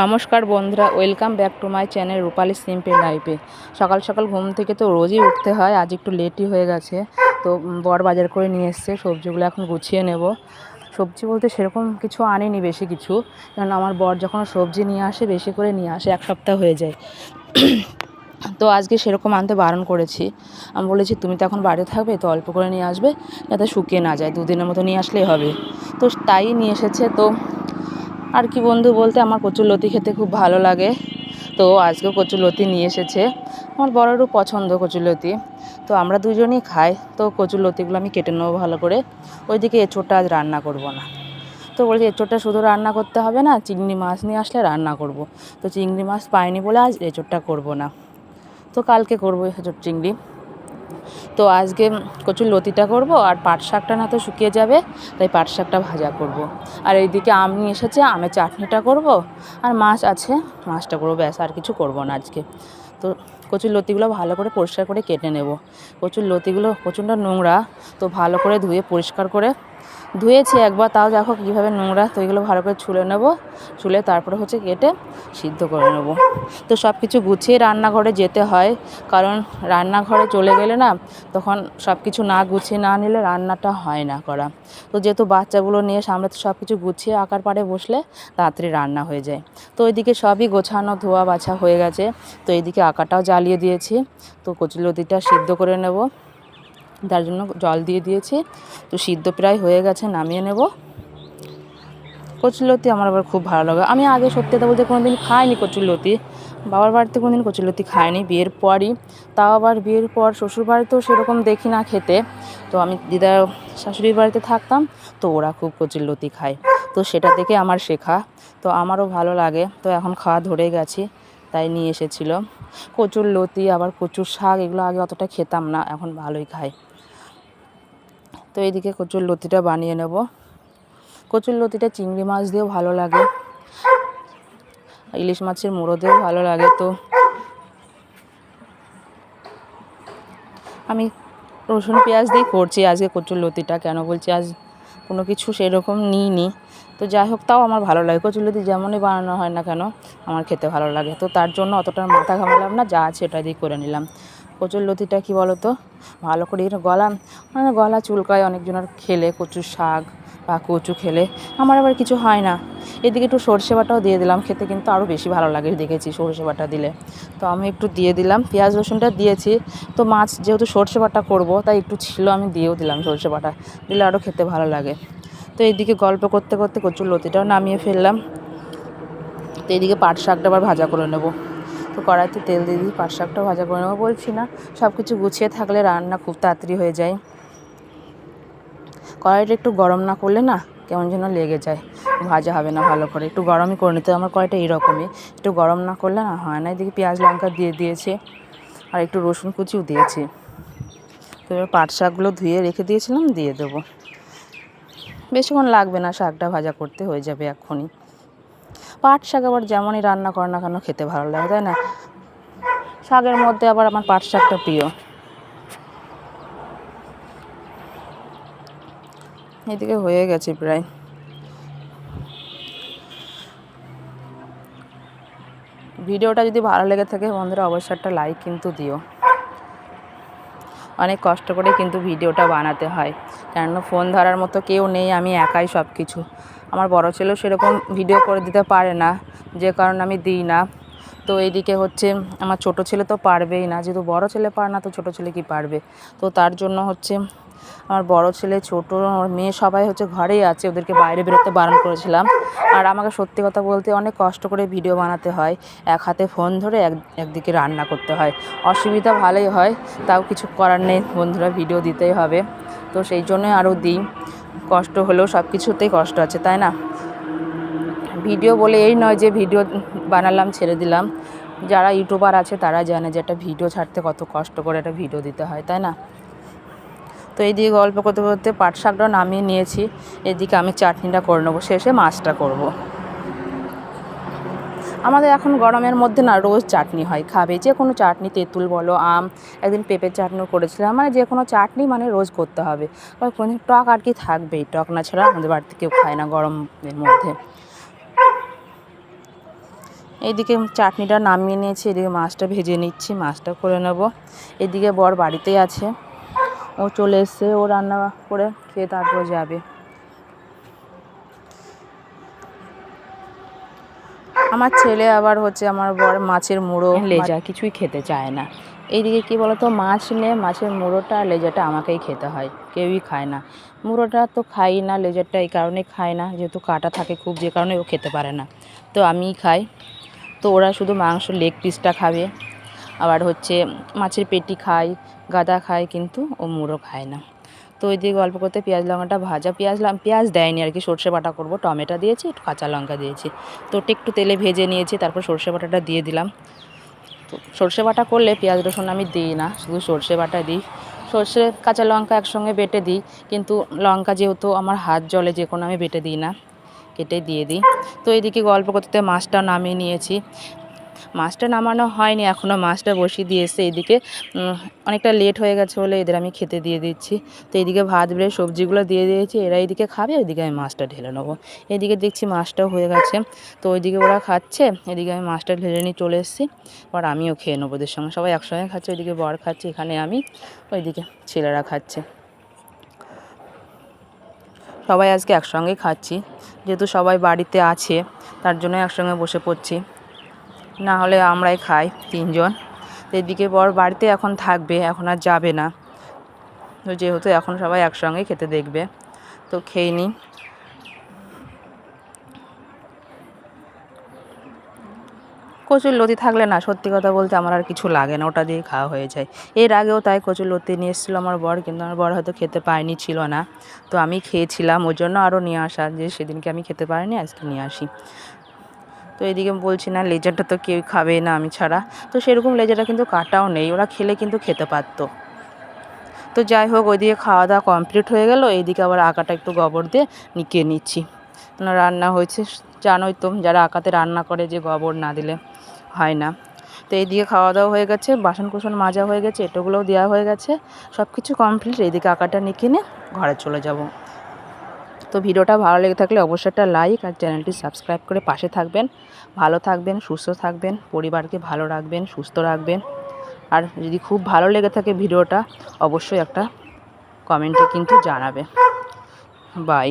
নমস্কার বন্ধুরা, welcome back to my channel Rupali simple লাইফে সকাল সকাল ঘুম থেকে তো রোজই উঠতে হয়, আজ একটু লেটই হয়ে গেছে। তো বর বাজার করে নিয়ে এসছে, সবজিগুলো এখন গুছিয়ে নেব। সবজি বলতে সেরকম কিছু আনেনি বেশি কিছু, কারণ আমার বর যখন সবজি নিয়ে আসে, বেশি করে নিয়ে আসে, এক সপ্তাহ হয়ে যায়। তো আজকে সেরকম আনতে বারণ করেছি। আমি বলেছি, তুমি তো এখন বাড়িতে থাকবে, তো অল্প করে নিয়ে আসবে, যাতে শুকিয়ে না যায়, দুদিনের মতো নিয়ে আসলেই হবে। তো তাই নিয়ে এসেছে, তো আর কি বন্ধু বলতে আমার কচুর লতি খেতে খুব ভালো লাগে। তো আজকে কচুর লতি নিয়ে এসেছে। আমার বড়েরও পছন্দ কচুর লতি। তো আমরা দুজনেই খাই। তো কচুর লতিগুলো আমি কেটে নেব ভালো করে। ওইদিকে এঁচোড়টা আজ রান্না করব না। তো বলছি, এঁচোড়টা শুধু রান্না করতে হবে না, চিংড়ি মাছ নিয়ে আসলে রান্না করব। তো চিংড়ি মাছ পাইনি বলে আজ এঁচোড়টা করব না। তো কালকে করব এঁচোড় চিংড়ি। তো আজকে কচুর লতিটা করব আর পাট শাকটা না তো শুকিয়ে যাবে, তাই পাট শাকটা ভাজা করব। আর এইদিকে আম নিয়ে এসেছে, আমের চাটনিটা করব। আর মাছ আছে, মাছটা করব, ব্যাস, আর কিছু করব না আজকে। তো কচুর লতিগুলো ভালো করে পরিষ্কার করে কেটে নেব। কচুর লতিগুলো প্রচণ্ড নোংরা, তো ভালো করে ধুয়ে পরিষ্কার করে ধুয়েছি একবার, তাও দেখো কীভাবে নোংরা। তো এগুলো ভালো করে ছুলে নেব। ছুলে তারপরে হচ্ছে কেটে সিদ্ধ করে নেব। তো সব কিছু গুছিয়ে রান্নাঘরে যেতে হয়। কারণ রান্নাঘরে চলে গেলে না, তখন সব কিছু না গুছিয়ে না নিলে রান্নাটা হয় না করা। তো যেহেতু বাচ্চাগুলো নিয়ে সামনে তো সব কিছু গুছিয়ে আকার পাড়ে বসলে তাড়াতাড়ি রান্না হয়ে যায়। তো ওইদিকে সবই গোছানো, ধোয়া বাছা হয়ে গেছে। তো এইদিকে আকাটাও জ্বালিয়ে দিয়েছি। তো কচুলতিটা সিদ্ধ করে নেব। তার জন্য জল দিয়ে দিয়েছি। তো সিদ্ধ প্রায় হয়ে গেছে, নামিয়ে নেব। কচুরলতি আমার আবার খুব ভালো লাগে। আমি আগে সত্যি কথা বলতে কোনো দিন খাইনি কচুরলতি। বাবার বাড়িতে কোনো দিন কচুরলতি খাইনি, বিয়ের পরই। তাও আবার বিয়ের পর শ্বশুর বাড়িতেও সেরকম দেখি না খেতে। তো আমি দিদা শাশুড়ির বাড়িতে থাকতাম, তো ওরা খুব কচুরলতি খায়। তো সেটা থেকে আমার শেখা। তো আমারও ভালো লাগে। তো এখন খাওয়া ধরে গেছি, তাই নিয়ে এসেছিল। কচুর লতি আবার কচুর শাক, এগুলো আগে অতটা খেতাম না, এখন ভালোই খাই তো এইদিকে কচুর লতিটা বানিয়ে নেব। কচুর লতিটা চিংড়ি মাছ দিয়েও ভালো লাগে। ইলিশ মাছের মুড়ো দিয়েও ভালো লাগে তো। আমি রসুন পেঁয়াজ দিয়ে করছি আজকে কচুর লতিটা, কেন বলছি আজ কোনো কিছু সেরকম নিইনি। তো যাই হোক, তাও আমার ভালো লাগে। কচুর লতি যেমনই বানানো হয় না কেন, আমার খেতে ভালো লাগে। তো তার জন্য অতটা মাথা ঘামালাম না, যা আছে ওটা দিয়ে করে নিলাম। কচুর লতিটা কী বলো তো ভালো করে এটা গলা মানে গলা চুলকায় অনেকজনের খেলে কচুর শাক বা কচু খেলে, আমার আবার কিছু হয় না। এদিকে একটু সর্ষে বাটাও দিয়ে দিলাম, খেতে কিন্তু আরও বেশি ভালো লাগে দেখেছি সর্ষে বাটা দিলে। তো আমি একটু দিয়ে দিলাম, পেঁয়াজ রসুনটা দিয়েছি। তো মাছ যেহেতু সর্ষে বাটা করব, তাই একটু ছিল, আমি দিয়েও দিলাম সর্ষে বাটা। দিলে আরও খেতে ভালো লাগে। তো এইদিকে গল্প করতে করতে কচুর লতিটাও নামিয়ে ফেললাম। তো এইদিকে পাট শাকটা আবার ভাজা করে নেব। তো কড়াইতে তেল দিয়ে দিই পাট শাকটা ভাজা করে নেব। বলছি না সব কিছু গুছিয়ে থাকলে রান্না খুব তাড়াতাড়ি হয়ে যায়। কড়াইটা একটু গরম না করলে না কেমন যেন লেগে যায়, ভাজা হবে না ভালো করে। একটু গরমই করে নিতে। আমার কড়াইটা এইরকমই একটু গরম না করলে না হয় না, এদিকে পেঁয়াজ লঙ্কা দিয়ে দিয়েছে আর একটু রসুন কুচিও দিয়েছি। তো এবার পাট শাকগুলো ধুয়ে রেখে দিয়েছিলাম, দিয়ে দেবো। বেশিক্ষণ লাগবে না, শাকটা ভাজা করতে হয়ে যাবে এক্ষুনি। পাট শাক আবার যেমনই রান্না করে না কেন খেতে ভালো লাগে, তাই না? শাকের মধ্যে আবার আমার পাট শাকটা প্রিয়। এদিকে হয়ে গেছে প্রায়। ভিডিওটা যদি ভালো লেগে থাকে বন্ধুরা, অবশ্যই একটা লাইক কিন্তু দিও। অনেক কষ্ট করে কিন্তু ভিডিওটা বানাতে হয়। কেননা ফোন ধরার মতো কেউ নেই, আমি একাই সব কিছু আমার বড় ছেলেও সেরকম ভিডিও করে দিতে পারে না, যে কারণ আমি দিই না। তো এইদিকে হচ্ছে, আমার ছোট ছেলে তো পারবেই না, যেহেতু বড় ছেলে পারে না, তো ছোট ছেলে কি পারবে? তো তার জন্য হচ্ছে আমার বড় ছেলে, ছোট মেয়ে সবাই হচ্ছে ঘরেই আছে, ওদেরকে বাইরে বেরোতে বারণ করেছিলাম। আর আমাকে সত্যি কথা বলতে অনেক কষ্ট করে ভিডিও বানাতে হয়, এক হাতে ফোন ধরে এক, একদিকে রান্না করতে হয়। অসুবিধা ভালোই হয়, তাও কিছু করার নেই, বন্ধুরা ভিডিও দিতেই হবে। তো সেই জন্যই আরও দিই, কষ্ট হলেও সব কিছুতেই কষ্ট আছে, তাই না? ভিডিও বলে এই নয় যে ভিডিও বানালাম, ছেড়ে দিলাম। যারা ইউটিউবার আছে, তারা জানে যে একটা ভিডিও ছাড়তে কত কষ্ট করে একটা ভিডিও দিতে হয়, তাই না? তো এইদিকে গল্প করতে করতে পাট শাকটা নামিয়ে নিয়েছি। এদিকে আমি চাটনিটা করে নেব, শেষে মাছটা করব। আমাদের এখন গরমের মধ্যে না রোজ চাটনি হয়, খাবে। যে কোনো চাটনি, তেঁতুল বলো, আম, একদিন পেঁপের চাটনিও করেছিলাম। মানে যে কোনো চাটনি মানে রোজ করতে হবে। আর কোনো টক আর কি থাকবেই। টক না ছাড়া আমাদের বাড়িতে কেউ খায় না গরমের মধ্যে। এইদিকে চাটনিটা নামিয়ে নিয়েছি, এদিকে মাছটা ভেজে নিচ্ছি, মাছটা করে নেব। এদিকে বর বাড়িতেই আছে। ও চলে এসছে ও রান্না করে খেয়ে তারপর যাবে। আমার ছেলে আবার হচ্ছে আমার বর মাছের মুড়ো লেজা কিছুই খেতে চায় না। এইদিকে কি বলতো মাছ নিয়ে মাছের মুড়োটা আর লেজাটা আমাকেই খেতে হয় কেউই খায় না। মুড়োটা তো খাই না লেজারটা এই কারণে খায় না যেহেতু কাটা থাকে খুব যে কারণে ও খেতে পারে না। তো আমিই খাই। তো ওরা শুধু মাংস লেগ পিসটা খাবে। আবার হচ্ছে মাছের পেটি খায় গাদা খায় কিন্তু ও মুড়ো খায় না। তো ওই দিয়ে গল্প করতে পেঁয়াজ লঙ্কাটা ভাজা, পেঁয়াজ পেঁয়াজ দেয়নি আর কি, সর্ষে বাটা করব, টমেটো দিয়েছি, একটু কাঁচা লঙ্কা দিয়েছি। তো ওটা একটু তেলে ভেজে নিয়েছি, তারপর সর্ষে বাটাটা দিয়ে দিলাম। তো সর্ষে বাটা করলে পেঁয়াজ, রসুন আমি দিই না, শুধু সর্ষে বাটা দিই। সর্ষে, কাঁচা লঙ্কা একসঙ্গে বেটে দিই, কিন্তু লঙ্কা যেহেতু আমার হাত জলে, যে কোনো আমি বেটে দিই না, কেটে দিয়ে দিই। তো এদিকে গল্প করতে মাছটা নামিয়ে নিয়েছি। মাছটা নামানো হয়নি এখনও মাছটা বসিয়ে দিয়ে এসে এদিকে অনেকটা লেট হয়ে গেছে বলে এদের আমি খেতে দিয়ে দিচ্ছি। তো এদিকে ভাত বেড়ে সবজিগুলো দিয়ে দিয়েছি, এরা এদিকে খাবে, ওইদিকে আমি মাছটা ঢেলে নেব। এদিকে দেখছি মাছটাও হয়ে গেছে। তো ওইদিকে ওরা খাচ্ছে, এদিকে আমি মাছটা ঢেলে নিয়ে চলে এসেছি। এবার আমিও খেয়ে নেব ওদের সঙ্গে। সবাই একসঙ্গে খাচ্ছে, ওইদিকে বর খাচ্ছে, এখানে আমি, ওইদিকে ছেলেরা খাচ্ছে। সবাই আজকে একসঙ্গেই খাচ্ছি। যেহেতু সবাই বাড়িতে আছে, তার জন্য একসঙ্গে বসে পড়ছি। না হলে আমরাই খাই তিনজন। এদিকে বর বাড়িতে এখন থাকবে, এখন আর যাবে না। তো যেহেতু এখন সবাই একসঙ্গে খেতে দেখবে, তো খেয়ে নিই। কচুর লতি থাকলে না, সত্যি কথা বলতে আমার আর কিছু লাগে না, ওটা দিয়ে খাওয়া হয়ে যায়। এর আগেও তাই কচুর লতি নিয়ে এসেছিল আমার বর, কিন্তু আমার বর হয়তো খেতে পায়নি ছিল না। তো আমি খেয়েছিলাম, ওর জন্য আরও নিয়ে আসা, যে সেদিনকে আমি খেতে পারিনি, আজকে নিয়ে আসি। তো এদিকে বলছি, না, লেজারটা তো কেউ খাবে না আমি ছাড়া। তো সেরকম লেজারটা কিন্তু কাটাও নেই, ওরা খেলে কিন্তু খেতে পারতো। তো যাই হোক, ওইদিকে খাওয়া দাওয়া কমপ্লিট হয়ে গেল, এইদিকে আবার আঁকাটা একটু গোবর দিয়ে নিকিয়ে নিচ্ছি। রান্না হয়েছে, জানোই তো, যারা আঁকাতে রান্না করে যে গোবর না দিলে হয় না। তো এইদিকে খাওয়া দাওয়া হয়ে গেছে, বাসন কুসন মাজা হয়ে গেছে, এটোগুলোও দেওয়া হয়ে গেছে সব কিছু কমপ্লিট, এইদিকে আঁকাটা নিকিয়ে নিয়ে ঘরে চলে যাব। তো ভিডিওটা ভালো লেগে থাকলে অবশ্যই একটা লাইক আর চ্যানেলটি সাবস্ক্রাইব করে পাশে থাকবেন। ভালো থাকবেন, সুস্থ থাকবেন, পরিবারকে ভালো রাখবেন, সুস্থ রাখবেন। আর যদি খুব ভালো লেগে থাকে ভিডিওটা, অবশ্যই একটা কমেন্টে কিন্তু জানাবে বাই।